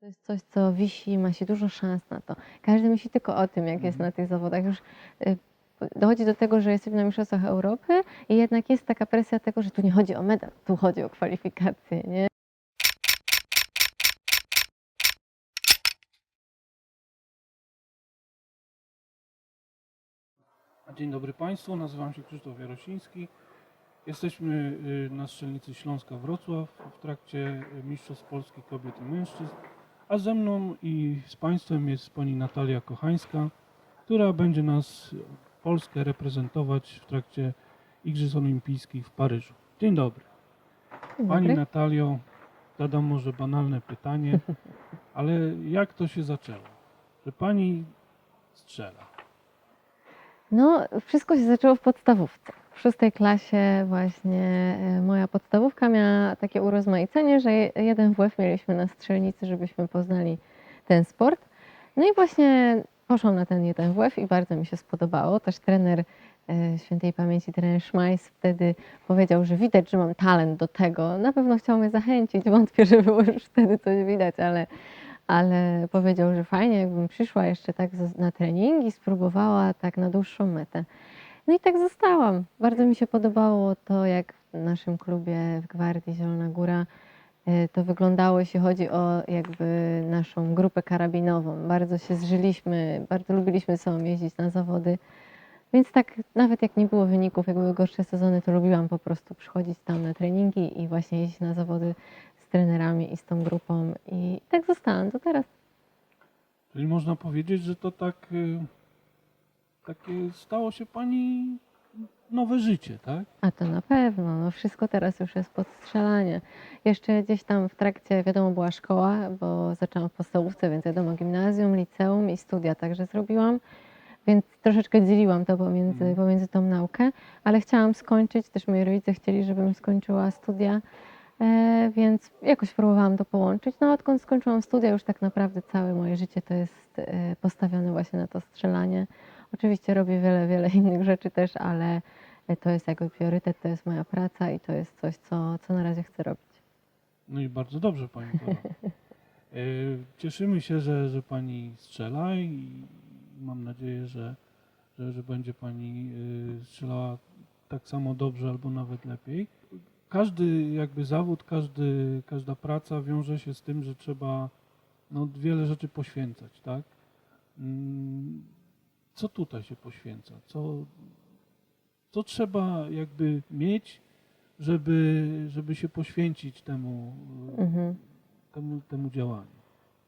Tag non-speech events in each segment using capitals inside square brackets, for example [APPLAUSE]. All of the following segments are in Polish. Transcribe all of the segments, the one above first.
To jest coś, co wisi, ma się dużo szans na to. Każdy myśli tylko o tym, jak jest Mhm. na tych zawodach. Już y, dochodzi do tego, że jesteśmy na Mistrzostwach Europy i jednak jest taka presja tego, że tu nie chodzi o medal, tu chodzi o kwalifikacje, nie? Dzień dobry Państwu, nazywam się Krzysztof Jarosiński. Jesteśmy y, na strzelnicy Śląska Wrocław w trakcie Mistrzostw Polski Kobiet i Mężczyzn, a ze mną i z Państwem jest pani Natalia Kochańska, która będzie nas, Polskę, reprezentować w trakcie Igrzysk Olimpijskich w Paryżu. Dzień dobry. Dzień Pani dobry. Natalio, zadam może banalne pytanie, [LAUGHS] ale jak to się zaczęło, że Pani strzela? No, wszystko się zaczęło w podstawówce. W szóstej klasie właśnie e, moja podstawówka miała takie urozmaicenie, że je- jeden WF mieliśmy na strzelnicy, żebyśmy poznali ten sport. No i właśnie poszłam na ten jeden WF i bardzo mi się spodobało. Też trener e, świętej pamięci, trener Szmajs wtedy powiedział, że widać, że mam talent do tego. Na pewno chciał mnie zachęcić, wątpię, że było już wtedy coś widać, ale ale powiedział, że fajnie, jakbym przyszła jeszcze tak na treningi, spróbowała tak na dłuższą metę. No i tak zostałam. Bardzo mi się podobało to, jak w naszym klubie w Gwardii Zielona Góra e, to wyglądało, jeśli chodzi o jakby naszą grupę karabinową. Bardzo się zżyliśmy, bardzo lubiliśmy sobą jeździć na zawody. Więc tak, nawet jak nie było wyników, jak były gorsze sezony, to lubiłam po prostu przychodzić tam na treningi i właśnie jeździć na zawody z trenerami i z tą grupą. I tak zostałam do teraz. Czyli można powiedzieć, że to tak y, takie stało się pani nowe życie, tak? A to na pewno, no wszystko teraz już jest podstrzelanie. Jeszcze gdzieś tam w trakcie, wiadomo, była szkoła, bo zaczęłam w podstawówce, więc wiadomo, gimnazjum, liceum i studia także zrobiłam. Więc troszeczkę dzieliłam to pomiędzy, Mhm. pomiędzy tą naukę, ale chciałam skończyć, też moi rodzice chcieli, żebym skończyła studia, e, więc jakoś próbowałam to połączyć. No odkąd skończyłam studia, już tak naprawdę całe moje życie to jest e, postawione właśnie na to strzelanie. Oczywiście robię wiele, wiele [LAUGHS] innych rzeczy też, ale to jest jakby priorytet, to jest moja praca i to jest coś, co, co na razie chcę robić. No i bardzo dobrze pani. Y, [LAUGHS] Cieszymy się, że, że pani strzela i mam nadzieję, że, że, że będzie pani y, strzelała tak samo dobrze albo nawet lepiej. Każdy jakby zawód, każdy, każda praca wiąże się z tym, że trzeba no, wiele rzeczy poświęcać, tak? Mm, Co tutaj się poświęca? Co, co trzeba jakby mieć, żeby, żeby się poświęcić temu, Mhm. temu, temu działaniu?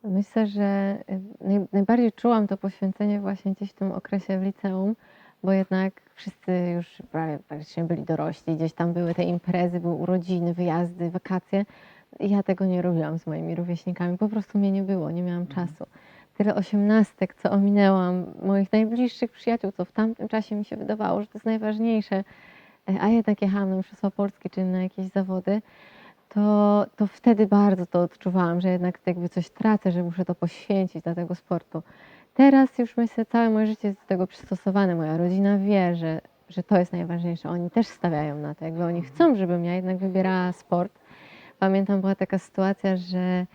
Myślę, że y, naj, najbardziej czułam to poświęcenie właśnie gdzieś w tym okresie w liceum, bo jednak wszyscy już prawie praktycznie byli dorośli, gdzieś tam były te imprezy, były urodziny, wyjazdy, wakacje. I Ja tego nie robiłam z moimi rówieśnikami, po prostu mnie nie było, nie miałam Mhm. czasu. Tyle osiemnastek, co ominęłam, moich najbliższych przyjaciół, co w tamtym czasie mi się wydawało, że to jest najważniejsze, e, a jednak jechałam na Mistrzostwa Polskie czy na jakieś zawody, to, to wtedy bardzo to odczuwałam, że jednak jakby coś tracę, że muszę to poświęcić dla tego sportu. Teraz już myślę, całe moje życie jest do tego przystosowane. Moja rodzina wie, że, że to jest najważniejsze. Oni też stawiają na to, jakby oni chcą, żebym ja jednak wybierała sport. Pamiętam, była taka sytuacja, że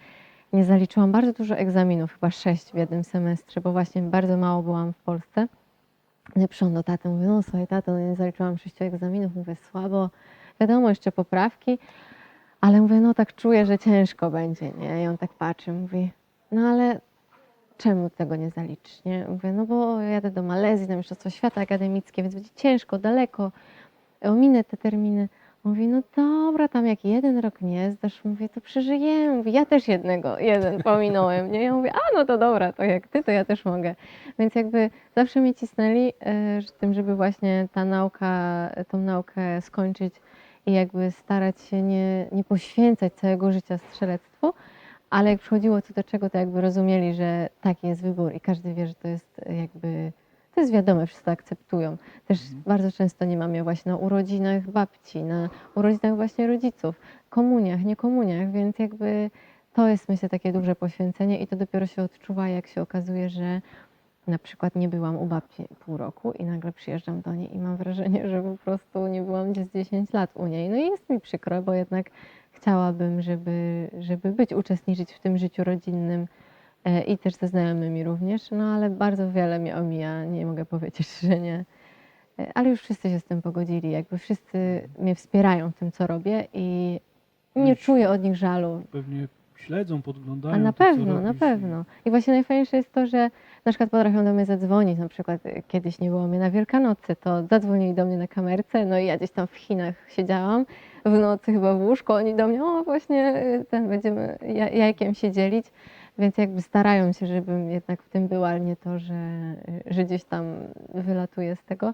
nie zaliczyłam bardzo dużo egzaminów, chyba sześć w jednym semestrze, bo właśnie bardzo mało byłam w Polsce. Ja przyszłam do taty, mówię, no słuchaj tato, no nie zaliczyłam sześciu egzaminów, mówię, słabo. Wiadomo, jeszcze poprawki, ale mówię, no tak czuję, że ciężko będzie, nie? I on tak patrzy, mówi, no ale czemu tego nie zaliczysz, nie? Mówię, no bo jadę do Malezji na Mistrzostwo Świata Akademickie, więc będzie ciężko, daleko, ominę te terminy. Mówi, no dobra, tam jak jeden rok nie zdasz, mówię, to przeżyjemy. Mówi, ja też jednego, jeden [LAUGHS] pominąłem, nie? Ja mówię, a no to dobra, to jak ty, to ja też mogę. Więc jakby zawsze mnie cisnęli e, że tym, żeby właśnie ta nauka, tą naukę skończyć i jakby starać się nie, nie poświęcać całego życia strzelectwu, ale jak przychodziło co do czego, to jakby rozumieli, że taki jest wybór i każdy wie, że to jest jakby, to jest wiadome, wszyscy to akceptują. Też Mhm. bardzo często nie mam je właśnie na urodzinach babci, na urodzinach właśnie rodziców, komuniach, nie komuniach, więc jakby to jest myślę takie duże poświęcenie i to dopiero się odczuwa, jak się okazuje, że na przykład nie byłam u babci pół roku i nagle przyjeżdżam do niej i mam wrażenie, że po prostu nie byłam gdzieś 10 lat u niej. No i jest mi przykro, bo jednak chciałabym, żeby, żeby być, uczestniczyć w tym życiu rodzinnym e, i też ze znajomymi również, no ale bardzo wiele mnie omija, nie mogę powiedzieć, [LAUGHS] że nie. E, Ale już wszyscy się z tym pogodzili, jakby wszyscy mnie wspierają w tym, co robię i nie czuję od nich żalu. Pewnie śledzą, podglądają. A na to, pewno, na robisz pewno. I właśnie najfajniejsze jest to, że na przykład potrafią do mnie zadzwonić, na przykład y, kiedyś nie było mnie na Wielkanocy, to zadzwonili do mnie na kamerce, no i ja gdzieś tam w Chinach siedziałam w nocy chyba w łóżku, oni do mnie, o właśnie y, ten będziemy ja- jajkiem się dzielić, więc jakby starają się, żebym jednak w tym była, ale nie to, że, y, że gdzieś tam wylatuję z tego,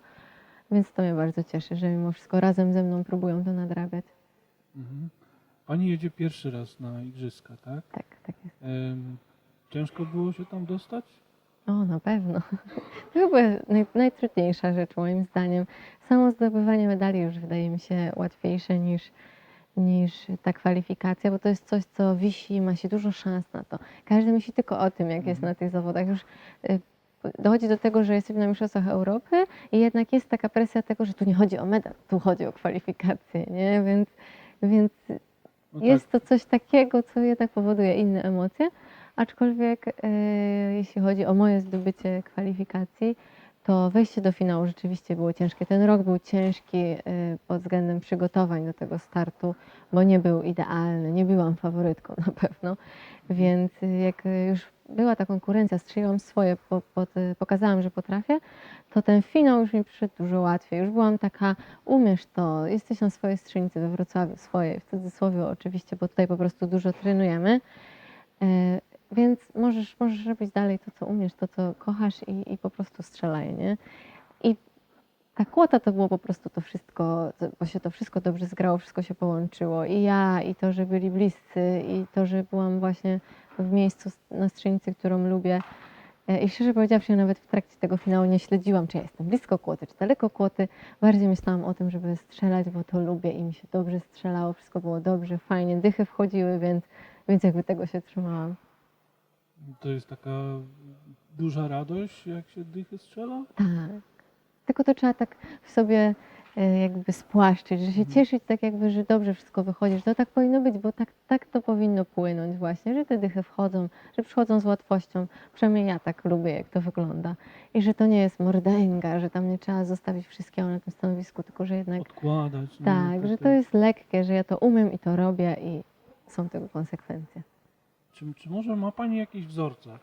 więc to mnie bardzo cieszy, że mimo wszystko razem ze mną próbują to nadrabiać. Mhm. Pani jedzie pierwszy raz na igrzyska, tak? Tak, tak jest. Em, ciężko było się tam dostać? O, na pewno. [LAUGHS] To chyba naj, najtrudniejsza rzecz moim zdaniem. Samo zdobywanie medali już wydaje mi się łatwiejsze niż, niż ta kwalifikacja, bo to jest coś, co wisi, ma się dużo szans na to. Każdy myśli tylko o tym, jak jest Mhm. na tych zawodach. Już y, dochodzi do tego, że jesteśmy na Mistrzostwach Europy i jednak jest taka presja tego, że tu nie chodzi o medal, tu chodzi o kwalifikację, nie? Więc, więc No jest tak, to coś takiego, co jednak powoduje inne emocje, aczkolwiek e, jeśli chodzi o moje zdobycie kwalifikacji, to wejście do finału rzeczywiście było ciężkie. Ten rok był ciężki e, pod względem przygotowań do tego startu, bo nie był idealny, nie byłam faworytką [LAUGHS] na pewno, więc e, jak już była ta konkurencja, strzeliłam swoje, po, po, pokazałam, że potrafię, to ten finał już mi przyszedł dużo łatwiej. Już byłam taka, umiesz to, jesteś na swojej strzelnicy we Wrocławiu, swojej, w cudzysłowie oczywiście, bo tutaj po prostu dużo trenujemy. Więc możesz, możesz robić dalej to, co umiesz, to, co kochasz i, i po prostu strzelaj, nie? I ta kłota to było po prostu to wszystko, bo się to wszystko dobrze zgrało, wszystko się połączyło. I ja, i to, że byli bliscy, i to, że byłam właśnie w miejscu na strzelnicy, którą lubię. E, I szczerze powiedziawszy, nawet w trakcie tego finału nie śledziłam, czy ja jestem blisko kłoty, czy daleko kłoty. Bardziej myślałam o tym, żeby strzelać, bo to lubię i mi się dobrze strzelało, wszystko było dobrze, fajnie, dychy wchodziły, więc, więc jakby tego się trzymałam. To jest taka duża radość, jak się dychy strzela? Tak. Tylko to trzeba tak w sobie e, jakby spłaszczyć, że się Mhm. cieszyć tak jakby, że dobrze wszystko wychodzi, że to tak powinno być, bo tak, tak to powinno płynąć właśnie, że te dychy wchodzą, że przychodzą z łatwością. Przynajmniej ja tak lubię, jak to wygląda. I że to nie jest mordęga, że tam nie trzeba zostawić wszystkiego na tym stanowisku, tylko że jednak Odkładać. nie? tak, że to jest lekkie, że ja to umiem i to robię i są tego konsekwencje. Czy, czy może ma Pani jakieś wzorce,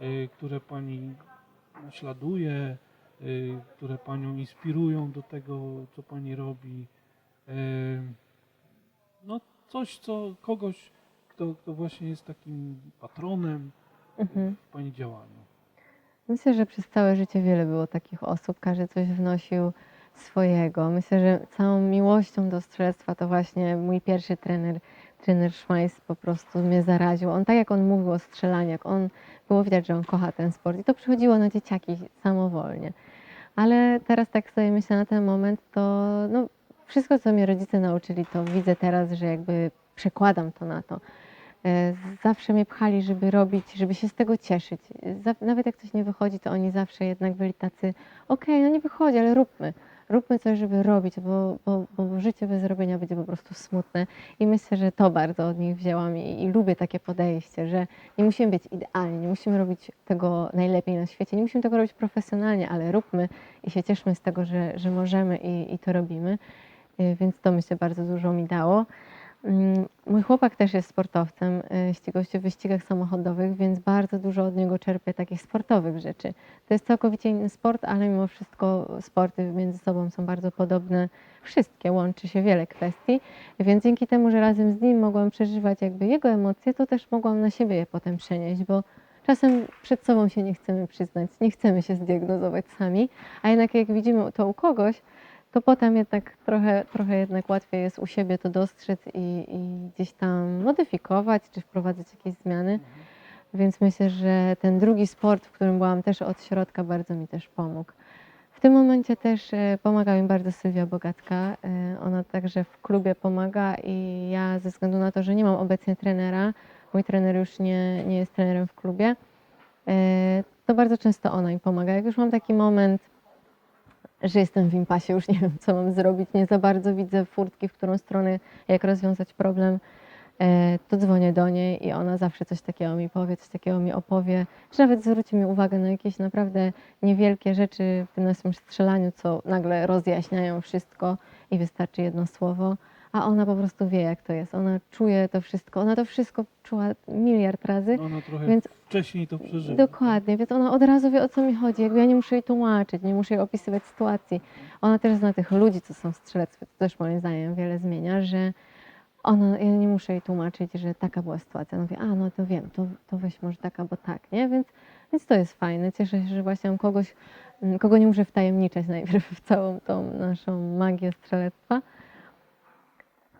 y, które Pani naśladuje, y, które Panią inspirują do tego, co Pani robi? Y, no coś, co kogoś, kto, kto właśnie jest takim patronem Mhm. w Pani działaniu. Myślę, że przez całe życie wiele było takich osób, każdy coś wnosił swojego. Myślę, że całą miłością do strzelectwa to właśnie mój pierwszy trener, trener Szmajs po prostu mnie zaraził. On tak jak on mówił o strzelaniu, jak on było widać, że on kocha ten sport i to przychodziło na dzieciaki samowolnie. Ale teraz tak sobie myślę na ten moment, to no, wszystko, co mnie rodzice nauczyli, to widzę teraz, że jakby przekładam to na to. E, Zawsze mnie pchali, żeby robić, żeby się z tego cieszyć. Nawet jak coś nie wychodzi, to oni zawsze jednak byli tacy, okej, no nie wychodzi, ale róbmy. Róbmy coś, żeby robić, bo, bo, bo życie bez robienia będzie po prostu smutne. I myślę, że to bardzo od nich wzięłam i, i lubię takie podejście, że nie musimy być idealni, nie musimy robić tego najlepiej na świecie, nie musimy tego robić profesjonalnie, ale róbmy i się cieszmy z tego, że, że możemy i, i to robimy. Y, Więc to myślę bardzo dużo mi dało. Mm, Mój chłopak też jest sportowcem, ścigał się w wyścigach samochodowych, więc bardzo dużo od niego czerpię takich sportowych rzeczy. To jest całkowicie inny sport, ale mimo wszystko sporty między sobą są bardzo podobne. Wszystkie, łączy się wiele kwestii, więc dzięki temu, że razem z nim mogłam przeżywać jakby jego emocje, to też mogłam na siebie je potem przenieść, bo czasem przed sobą się nie chcemy przyznać, nie chcemy się zdiagnozować sami, a jednak jak widzimy to u kogoś, to potem jednak trochę, trochę jednak łatwiej jest u siebie to dostrzec i, i gdzieś tam modyfikować, czy wprowadzać jakieś zmiany. Więc myślę, że ten drugi sport, w którym byłam też od środka, bardzo mi też pomógł. W tym momencie też e, pomaga mi bardzo Sylwia Bogacka. E, Ona także w klubie pomaga i ja ze względu na to, że nie mam obecnie trenera, mój trener już nie, nie jest trenerem w klubie, e, to bardzo często ona mi pomaga. Jak już mam taki moment, że jestem w impasie, już nie wiem, co mam zrobić, nie za bardzo widzę furtki, w którą stronę, jak rozwiązać problem, e, to dzwonię do niej i ona zawsze coś takiego mi powie, coś takiego mi opowie, czy nawet zwróci mi uwagę na jakieś naprawdę niewielkie rzeczy w naszym strzelaniu, co nagle rozjaśniają wszystko i wystarczy jedno słowo, a ona po prostu wie, jak to jest. Ona czuje to wszystko, ona to wszystko czuła miliard razy, No, ona trochę więc wcześniej to przeżyła. Dokładnie, więc ona od razu wie o co mi chodzi. Jakby ja nie muszę jej tłumaczyć, nie muszę jej opisywać sytuacji. Ona też zna tych ludzi, co są w strzelectwie, to też moim zdaniem wiele zmienia, że ona, ja nie muszę jej tłumaczyć, że taka była sytuacja. Ona mówi, a no to wiem, to, to weź może taka, bo tak, nie? Więc, więc to jest fajne. Cieszę się, że właśnie mam kogoś, kogo nie muszę wtajemniczać najpierw w całą tą naszą magię strzelectwa.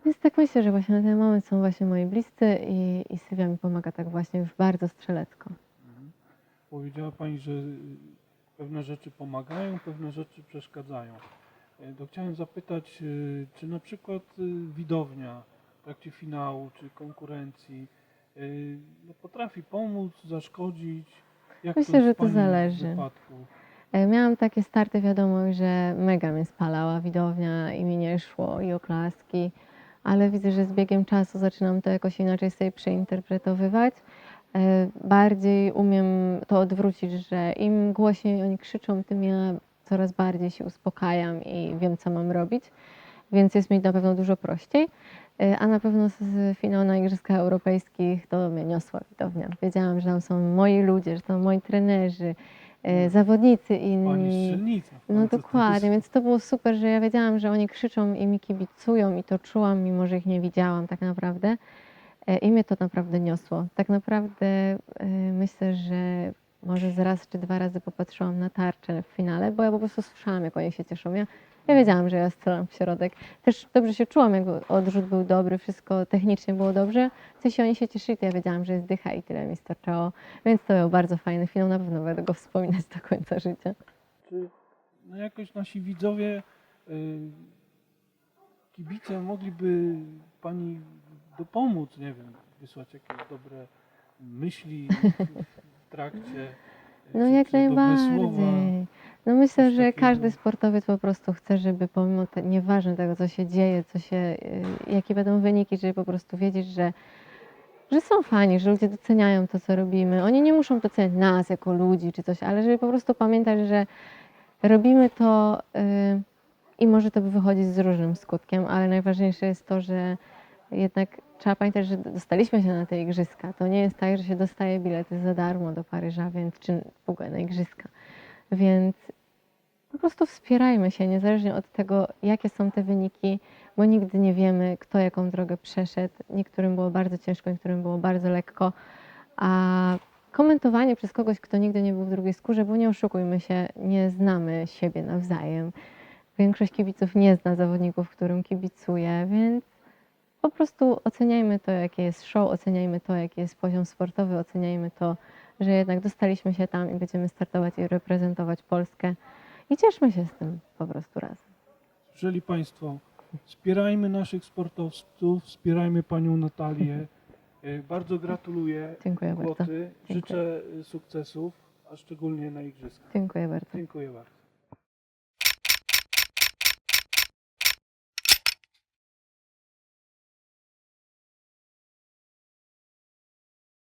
Więc tak myślę, że właśnie na ten moment są właśnie moi bliscy i, i Sylwia mi pomaga tak właśnie już bardzo strzelecko. Mhm. Powiedziała Pani, że y, pewne rzeczy pomagają, pewne rzeczy przeszkadzają. E, To chciałem zapytać, y, czy na przykład y, widownia w trakcie finału czy konkurencji no, potrafi pomóc, zaszkodzić? Jak Myślę, jest że to zależy. Wypadku? E, Miałam takie starty, wiadomo, że mega mnie spalała widownia i mi nie szło i oklaski, ale widzę, że z biegiem czasu zaczynam to jakoś inaczej sobie przeinterpretowywać. E, Bardziej umiem to odwrócić, że im głośniej oni krzyczą, tym ja coraz bardziej się uspokajam i wiem, co mam robić, więc jest mi na pewno dużo prościej. E, A na pewno z- finału na Igrzyskach Europejskich to mnie niosła widownia. Wiedziałam, że tam są moi ludzie, że są moi trenerzy, zawodnicy Pani inni. strzelnica. w No dokładnie, więc to było super, że ja wiedziałam, że oni krzyczą i mi kibicują i to czułam, mimo że ich nie widziałam tak naprawdę. E, I mnie to naprawdę niosło. Tak naprawdę e, myślę, że może z raz czy dwa razy popatrzyłam na tarczę w finale, bo ja po prostu słyszałam, jak oni się cieszą. Ja, ja wiedziałam, że ja strzelam w środek. Też dobrze się czułam, jak odrzut był dobry, wszystko technicznie było dobrze. W sensie oni się cieszyli, to ja wiedziałam, że jest dycha i tyle mi starczało. Więc to był bardzo fajny finał, na pewno będę go wspominać do końca życia. Czy no jakoś nasi widzowie, y, kibice mogliby Pani dopomóc, nie wiem, wysłać jakieś dobre myśli w trakcie? No jak najbardziej. słowa? No myślę, że każdy sportowiec po prostu chce, żeby pomimo te, nieważne tego, co się dzieje, co się, y, jakie będą wyniki, żeby po prostu wiedzieć, że, że są fani, że ludzie doceniają to, co robimy. Oni nie muszą doceniać nas jako ludzi czy coś, ale żeby po prostu pamiętać, że robimy to y, i może to wychodzić z różnym skutkiem, ale najważniejsze jest to, że jednak trzeba pamiętać, że dostaliśmy się na te igrzyska. To nie jest tak, że się dostaje bilety za darmo do Paryża, więc czy w ogóle na igrzyska. Więc po prostu wspierajmy się, niezależnie od tego, jakie są te wyniki, bo nigdy nie wiemy, kto jaką drogę przeszedł. Niektórym było bardzo ciężko, niektórym było bardzo lekko. A komentowanie przez kogoś, kto nigdy nie był w drugiej skórze, bo nie oszukujmy się, nie znamy siebie nawzajem. Większość kibiców nie zna zawodników, którym kibicuje, więc po prostu oceniajmy to, jakie jest show, oceniajmy to, jaki jest poziom sportowy, oceniajmy to, że jednak dostaliśmy się tam i będziemy startować i reprezentować Polskę. I cieszmy się z tym po prostu razem. Słyszeli Państwo, wspierajmy naszych sportowców, wspierajmy Panią Natalię. Y, Bardzo gratuluję Dziękuję bardzo. kwoty, życzę sukcesów, a szczególnie na Igrzyskach. Dziękuję bardzo. Dziękuję bardzo.